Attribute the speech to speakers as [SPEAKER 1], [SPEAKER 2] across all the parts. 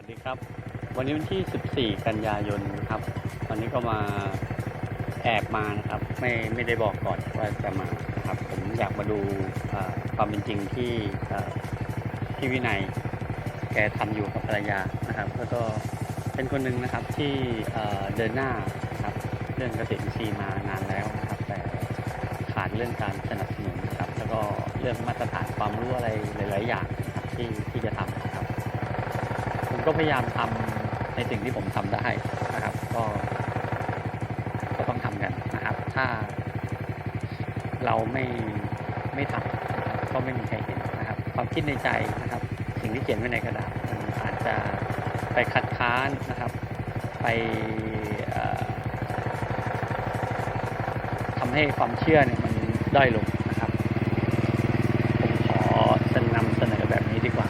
[SPEAKER 1] วัสดีครับ วันนี้วันที่ 14 กันยายนครับ วันนี้ก็มาแอบมานะครับ ไม่ไม่ได้บอกก่อนว่าจะมาครับ ผมอยากมาดูความเป็นจริงที่ที่วินัยแกทำอยู่กับภรรยานะครับแล้วก็เป็นคนหนึ่งนะครับที่เดินหน้านะครับ เรื่องเกษตรอินทรีย์มานานแล้วนะครับ แต่ขาดเรื่องการสนับสนุนนะครับ แล้วก็เรื่องมาตรฐานความรู้อะไรหลาย ๆ อย่างที่ที่จะทำ ก็พยายามทำในสิ่งที่ผมทำได้นะครับ ก็ก็ต้องทำกันนะครับ ถ้าเราไม่ไม่ทำนะครับก็ไม่มีใครเห็นนะครับ ความคิดในใจนะครับ สิ่งที่เขียนไว้ในกระดาษมันอาจจะไปคัดค้านนะครับ ไปเอ่อทำให้ความเชื่อเนี่ยมันด้อยลงนะครับ ผมขอเสนำเสนอแบบนี้ดีกว่า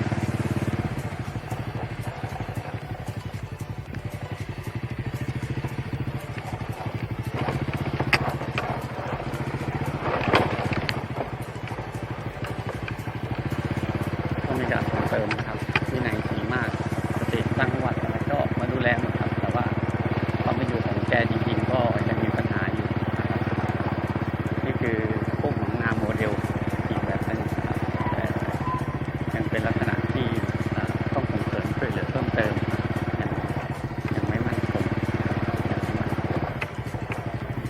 [SPEAKER 1] ก็มีการส่งเสริมนะครับวินัยสีมากสติตั้งวัดอะไรก็มาดูแลหมดครับ แต่ว่าความเป็นอยู่ของแกจริงๆ ก็ยังมีปัญหาอยู่นะครับนี่คือพวกของงานโมเดลอีกแบบหนึงนะครับแต่ ยังเป็นลักษณะที่ต้องส่งเสริมช่วยเหลือเพิ่มเติมยังยังไม่มั่นคงยังไม่มั่นคง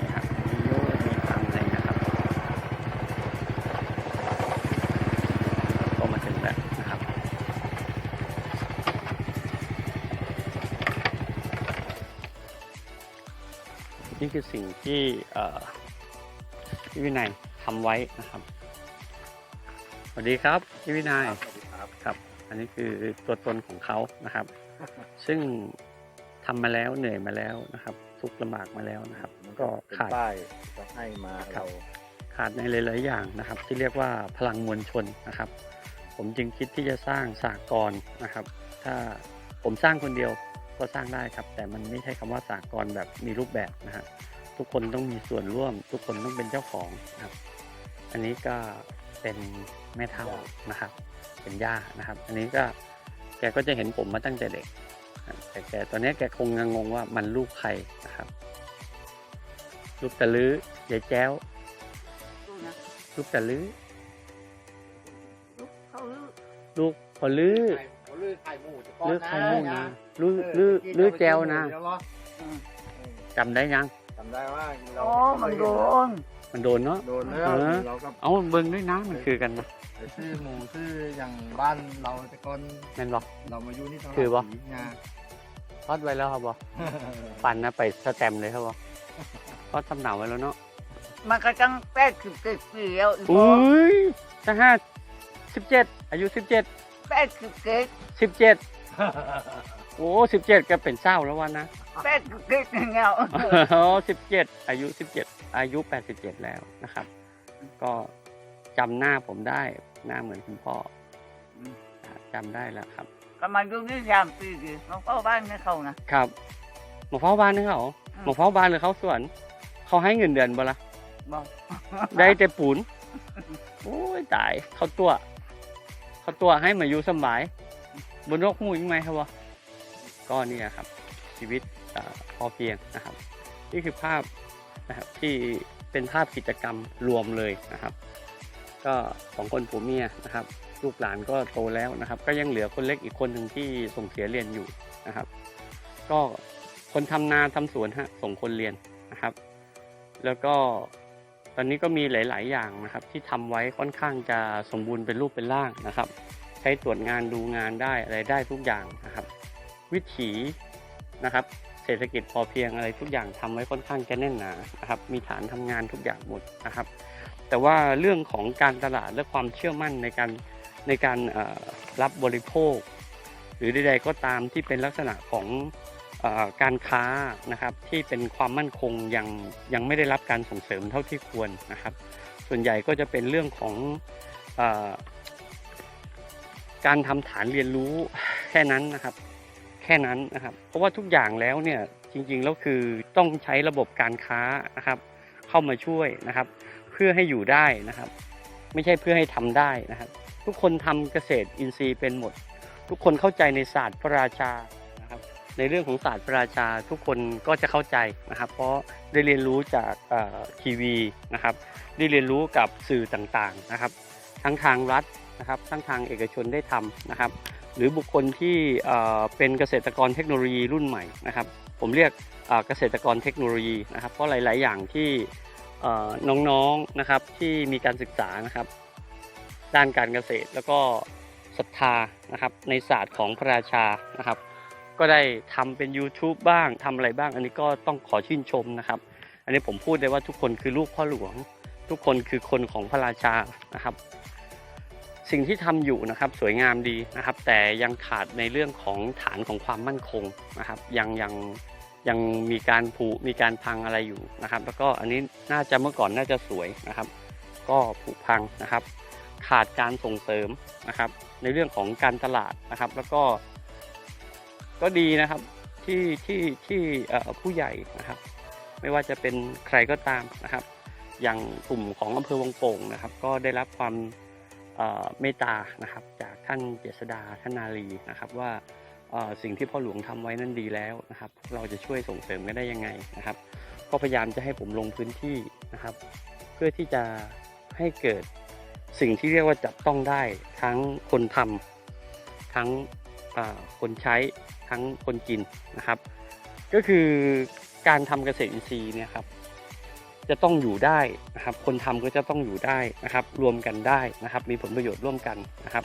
[SPEAKER 1] นี่ครับมีโยมีทำอะไรนะครับก็มาถึงแล้วนะครับนี่คือสิ่งที่พี่วินัยทำไว้นะครับ สวัสดีครับพี่วินัย อันนี้คือตัวตนของเขานะครับ ซึ่งทำมาแล้วเหนื่อยมาแล้วนะครับ ทุกข์ลำบากมาแล้วนะครับ
[SPEAKER 2] มัน
[SPEAKER 1] ก็
[SPEAKER 2] เป็น
[SPEAKER 1] ขาด
[SPEAKER 2] ป้ายก็ให้มา
[SPEAKER 1] ครั
[SPEAKER 2] เรา
[SPEAKER 1] บขาดในหลาย ๆ อย่างนะครับ ที่เรียกว่าพลังมวลชนนะครับ ผมจึงคิดที่จะสร้างสากลนะครับ ถ้าผมสร้างคนเดียวก็สร้างได้ครับ แต่มันไม่ใช่คำว่าสากลแบบมีรูปแบบนะฮะทุกคนต้องมีส่วนร่วม ทุกคนต้องเป็นเจ้าของนะครับ อันนี้ก็เป็นแม่เท่านะครับ เป็นย่านะครับ อันนี้ก็แกก็จะเห็นผมมาตั้งแต่เด็กนะครับแต่แกตอนนี้แกคงงงๆว่ามันลูกใครนะครับ ลูกตะลื้อยายแจ้ว ลูกตะลื้อ
[SPEAKER 3] เขา
[SPEAKER 1] ลูกพอลื้อ
[SPEAKER 2] เขาลือไข่หมูจะ
[SPEAKER 1] ลื้อไข่มูกนะลื้อลื้อลื้อแจวนะจำได้ยัง
[SPEAKER 2] จำได้ว่าเรา
[SPEAKER 3] อ๋อมันโดน
[SPEAKER 1] มันโดนเนาะ
[SPEAKER 2] โดนแล้ว
[SPEAKER 1] เออ
[SPEAKER 2] เราก็
[SPEAKER 1] เอาเบิ่งด้วยนะมันคือกันนะ
[SPEAKER 2] ไปซื้อหมูซื้ออย่างบ้านเราแต่ก่อน
[SPEAKER 1] แม่นบอก
[SPEAKER 2] เรามาอยู่นี่ตลาด
[SPEAKER 1] คือบ่
[SPEAKER 2] ศรีงา
[SPEAKER 1] ทอดไว้แล้วครับบอปั่นนะไปสแตมป์เลยครับบอทอดทำหนาวไว้แล้วเนาะ
[SPEAKER 3] มันก็ตั้งแปดสิบเจ็ดปีแล้วอีก
[SPEAKER 1] อุ้ยจะห้าสิบเจ็ดอายุสิบเจ็ด
[SPEAKER 3] แปดสิบเจ็ด
[SPEAKER 1] สิบเจ็ด โอ้สิบเจ็ดก็เป็นเศร้าแล้ววันนะ
[SPEAKER 3] แปดสิบเจ็ดแล้ว
[SPEAKER 1] อ๋อสิบเจ็ดอายุสิบเจ็ดอายุแปดสิบเจ็ดแล้วนะครับ ก็จำหน้าผมได้หน้าเหมือนคุณพ่ออ่าจำได้แล้วครับ
[SPEAKER 3] ก็มาอยู่นี่สามปีดิมาเฝ้าบ้านให้เขานะครับ
[SPEAKER 1] หมอเฝ้าบ้านนี่เขาหมอเฝ้าบ้านหรือเขาสวน เขาให้เงินเดือนบ่ละ
[SPEAKER 3] บอก
[SPEAKER 1] ได้แต่ปูนโอ้ยตายเขาตัว เขาตัวให้มาอยู่สำบายบนโลกหมูยังไงครับวะ ก็เนี่ยครับชีวิตอ่อพอเพียงนะครับ นี่คือภาพนะครับที่เป็นภาพกิจกรรมรวมเลยนะครับ ก็สองคนผัวเมียนะครับ ลูกหลานก็โตแล้วนะครับ ก็ยังเหลือคนเล็กอีกคนหนึ่งที่ส่งเสียเรียนอยู่นะครับ ก็คนทำนาทำสวนฮะส่งคนเรียนนะครับ แล้วก็ตอนนี้ก็มีหลาย ๆ อย่างนะครับ ที่ทำไว้ค่อนข้างจะสมบูรณ์เป็นรูปเป็นร่างนะครับ ใช้ตรวจงานดูงานได้อะไรได้ทุกอย่างนะครับ วิถีนะครับ เศรษฐกิจพอเพียงอะไรทุกอย่างทำไว้ค่อนข้างจะแน่นหนานะครับ มีฐานทำงานทุกอย่างหมดนะครับ แต่ว่าเรื่องของการตลาดและความเชื่อมั่นในการในการรับบริโภค หรือใดๆก็ตามที่เป็นลักษณะของอการค้านะครับที่เป็นความมั่นคงยังยังไม่ได้รับการส่งเสริมเท่าที่ควรนะครับ ส่วนใหญ่ก็จะเป็นเรื่องของอการทำฐานเรียนรู้แค่นั้นนะครับ ค่นั้นนะครับ เพราะว่าทุกอย่างแล้วเนี่ยจริงๆแล้วคือต้องใช้ระบบการค้านะครับ เข้ามาช่วยนะครับ เพื่อให้อยู่ได้นะครับ ไม่ใช่เพื่อให้ทำได้นะครับ ทุกคนทำเกษตรอินทรีย์เป็นหมด ทุกคนเข้าใจในศาสตร์พระราชานะครับ ในเรื่องของศาสตร์พระราชา ทุกคนก็จะเข้าใจนะครับ เพราะได้เรียนรู้จากทีวีนะครับ ได้เรียนรู้กับสื่อต่างๆนะครับ ทั้งทางรัฐนะครับ ทั้งทางเอกชนได้ทำนะครับ หรือบุคคลที่เป็นเกษตรกรเทคโนโลยีรุ่นใหม่นะครับ ผมเรียกเกษตรกรเทคโนโลยีนะครับ เพราะหลาย ๆ อย่างที่น้องๆนะครับที่มีการศึกษานะครับ ด้านการเกษตรแล้วก็ศรัทธานะครับในศาสตร์ของพระราชานะครับ ก็ได้ทำเป็น YouTube บ้างทำอะไรบ้าง อันนี้ก็ต้องขอชื่นชมนะครับ อันนี้ผมพูดได้ว่าทุกคนคือลูกพ่อหลวง ทุกคนคือคนของพระราชานะครับ สิ่งที่ทำอยู่นะครับสวยงามดีนะครับ แต่ยังขาดในเรื่องของฐานของความมั่นคงนะครับ ยังยังยังมีการผุมีการพังอะไรอยู่นะครับ แล้วก็อันนี้น่าจะเมื่อก่อนน่าจะสวยนะครับ ก็ผุพังนะครับ ขาดการส่งเสริมนะครับ ในเรื่องของการตลาดนะครับ แล้วก็ ก็ดีนะครับที่ที่ที่ผู้ใหญ่นะครับ ไม่ว่าจะเป็นใครก็ตามนะครับ อย่างกลุ่มของอำเภอวังโป่งนะครับ ก็ได้รับความ เมตตานะครับจากท่านเจษดาท่านนาลีนะครับว่าสิ่งที่พ่อหลวงทำไว้นั้นดีแล้วนะครับ เราจะช่วยส่งเสริมกันได้ยังไงนะครับ ก็พยายามจะให้ผมลงพื้นที่นะครับ เพื่อที่จะให้เกิดสิ่งที่เรียกว่าจับต้องได้ทั้งคนทำทั้งคนใช้ทั้งคนกินนะครับ ก็คือการทำเกษตรอินทรีย์เนี่ยครับ จะต้องอยู่ได้นะครับ คนทำก็จะต้องอยู่ได้นะครับ รวมกันได้นะครับ มีผลประโยชน์ร่วมกันนะครับ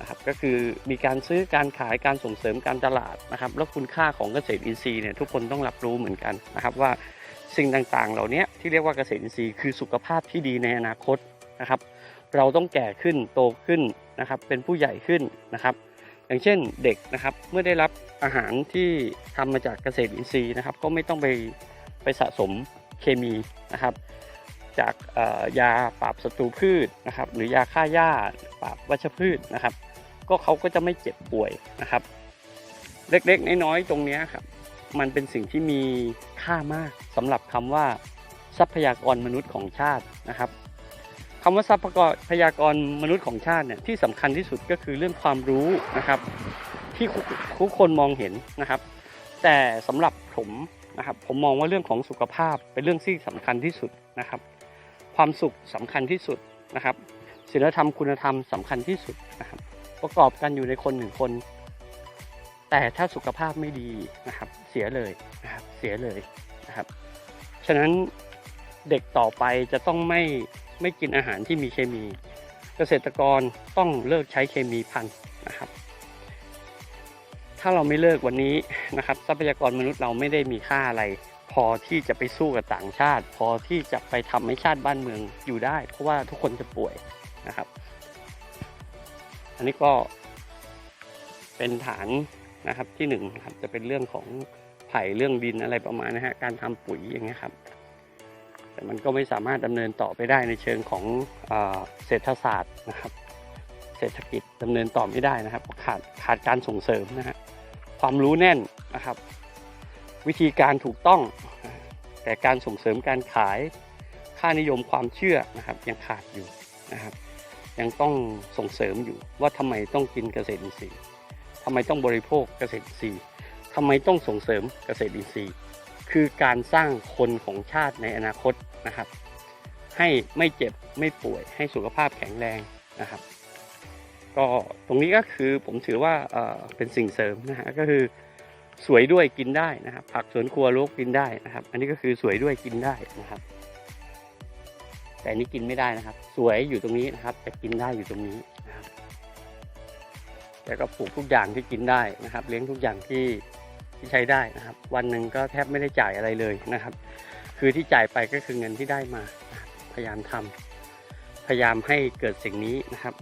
[SPEAKER 1] นะครับ ก็คือมีการซื้อการขายการส่งเสริมการตลาดนะครับ แล้วคุณค่าของเกษตรอินทรีย์เนี่ยทุกคนต้องรับรู้เหมือนกันนะครับ ว่าสิ่งต่างๆ เหล่านี้ที่เรียกว่าเกษตรอินทรีย์คือสุขภาพที่ดีในอนาคตนะครับ เราต้องแก่ขึ้นโตขึ้นนะครับ เป็นผู้ใหญ่ขึ้นนะครับ อย่างเช่นเด็กนะครับเมื่อได้รับอาหารที่ทำมาจากเกษตรอินทรีย์นะครับ ก็ไม่ต้องไปไปสะสม เคมีนะครับ จากยาปราบศัตรูพืชนะครับ หรือยาฆ่าหญ้าปราบวัชพืชนะครับ ก็เขาก็จะไม่เจ็บป่วยนะครับ เล็กๆ น้อยๆตรงนี้ครับ มันเป็นสิ่งที่มีค่ามากสำหรับคำว่าทรัพยากรมนุษย์ของชาตินะครับคำว่าทรัพยากรมนุษย์ของชาติเนี่ยที่สำคัญที่สุดก็คือเรื่องความรู้นะครับ ที่ทุกคนมองเห็นนะครับ แต่สำหรับผม นะครับผมมองว่าเรื่องของสุขภาพเป็นเรื่องที่สำคัญที่สุดนะครับ ความสุขสำคัญที่สุดนะครับศีลธรรมคุณธรรมสำคัญที่สุดนะครับ ประกอบกันอยู่ในคนหนึ่งคน แต่ถ้าสุขภาพไม่ดีนะครับ เสียเลยนะครับเสียเลยนะครับ ฉะนั้นเด็กต่อไปจะต้องไม่ไม่กินอาหารที่มีเคมี เกษตรกรต้องเลิกใช้เคมีพันนะครับ ถ้าเราไม่เลิกวันนี้นะครับ ทรัพยากรมนุษย์เราไม่ได้มีค่าอะไร พอที่จะไปสู้กับต่างชาติ พอที่จะไปทำให้ชาติบ้านเมืองอยู่ได้ เพราะว่าทุกคนจะป่วยนะครับ อันนี้ก็เป็นฐานนะครับที่หนึ่งนะครับจะเป็นเรื่องของไผ่เรื่องดินอะไรประมาณนะฮะการทำปุ๋ยอย่างเงี้ยครับ แต่มันก็ไม่สามารถดำเนินต่อไปได้ในเชิงของเอเศรษฐศาสตร์นะครับ เศรษฐกิจดำเนินต่อไม่ได้นะครับ ขาดขาดการส่งเสริมนะฮะ ความรู้แน่นนะครับ วิธีการถูกต้อง แต่การส่งเสริมการขายค่านิยมความเชื่อนะครับ ยังขาดอยู่นะครับ ยังต้องส่งเสริมอยู่ว่าทำไมต้องกินเกษตรอินทรีย์ทำไมต้องบริโภคเกษตรอินทรีย์ทำไมต้องส่งเสริมเกษตรอินทรีย์ คือการสร้างคนของชาติในอนาคตนะครับ ให้ไม่เจ็บไม่ป่วยให้สุขภาพแข็งแรงนะครับ ก็ตรงนี้ก็คือผมถือว่าเป็นสิ่งเสริมนะฮะก็คือสวยด้วยกินได้นะครับ ผักสวนครัวโลกกินได้นะครับ อันนี้ก็คือสวยด้วยกินได้นะครับ แต่นี้กินไม่ได้นะครับ สวยอยู่ตรงนี้นะครับ แต่กินได้อยู่ตรงนี้นะครับแต่ก็ปลูกทุกอย่างที่กินได้นะครับ เลี้ยงทุกอย่างที่ที่ใช้ได้นะครับ วันหนึ่งก็แทบไม่ได้จ่ายอะไรเลยนะครับ คือที่จ่ายไปก็คือเงินที่ได้มา พยายามทำพยายามให้เกิดสิ่งนี้นะครับ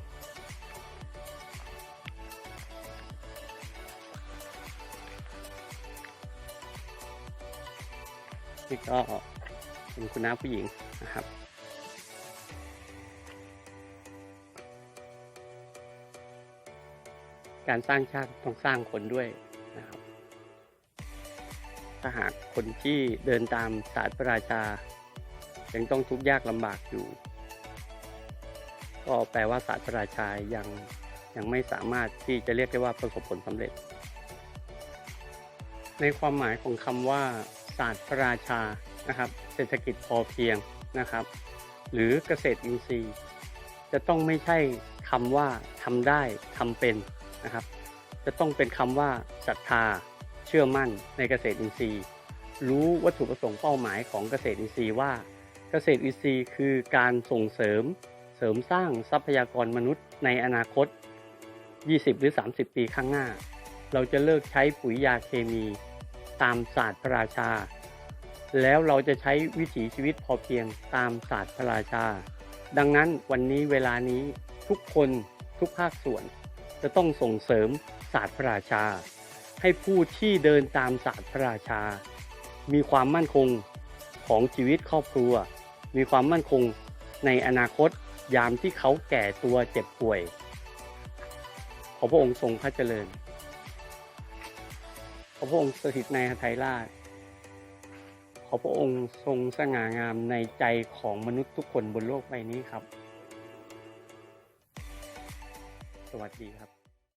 [SPEAKER 1] นี่ก็เป็นคุณน้าผู้หญิงนะครับ การสร้างชาติต้องสร้างคนด้วยนะครับ ถ้าหากคนที่เดินตามศาสตร์พระราชา ยังต้องทุกข์ยากลำบากอยู่ ก็แปลว่าศาสตร์พระราชายังยังไม่สามารถที่จะเรียกได้ว่าประสบผลสำเร็จ ในความหมายของคำว่า ศาสตร์พระราชานะครับเศรษฐกิจพอเพียงนะครับ หรือเกษตรอินทรีย์ จะต้องไม่ใช่คำว่าทำได้ทำเป็นนะครับ จะต้องเป็นคำว่าศรัทธาเชื่อมั่นในเกษตรอินทรีย์ รู้วัตถุประสงค์เป้าหมายของเกษตรอินทรีย์ว่า เกษตรอินทรีย์คือการส่งเสริมเสริมสร้างทรัพยากรมนุษย์ในอนาคต 20 หรือ 30 ปีข้างหน้า เราจะเลิกใช้ปุ๋ยยาเคมี ตามศาสตร์พระราชา แล้วเราจะใช้วิถีชีวิตพอเพียงตามศาสตร์พระราชา ดังนั้นวันนี้เวลานี้ทุกคนทุกภาคส่วน จะต้องส่งเสริมศาสตร์พระราชา ให้ผู้ที่เดินตามศาสตร์พระราชา มีความมั่นคงของชีวิตครอบครัว มีความมั่นคงในอนาคตยามที่เขาแก่ตัวเจ็บป่วย ขอพระองค์ทรงพระเจริญ พระองค์สถิตในหทัยราชขอพระองค์ทรงสง่างามในใจของมนุษย์ทุกคนบนโลกใบนี้ครับ สวัสดีครับ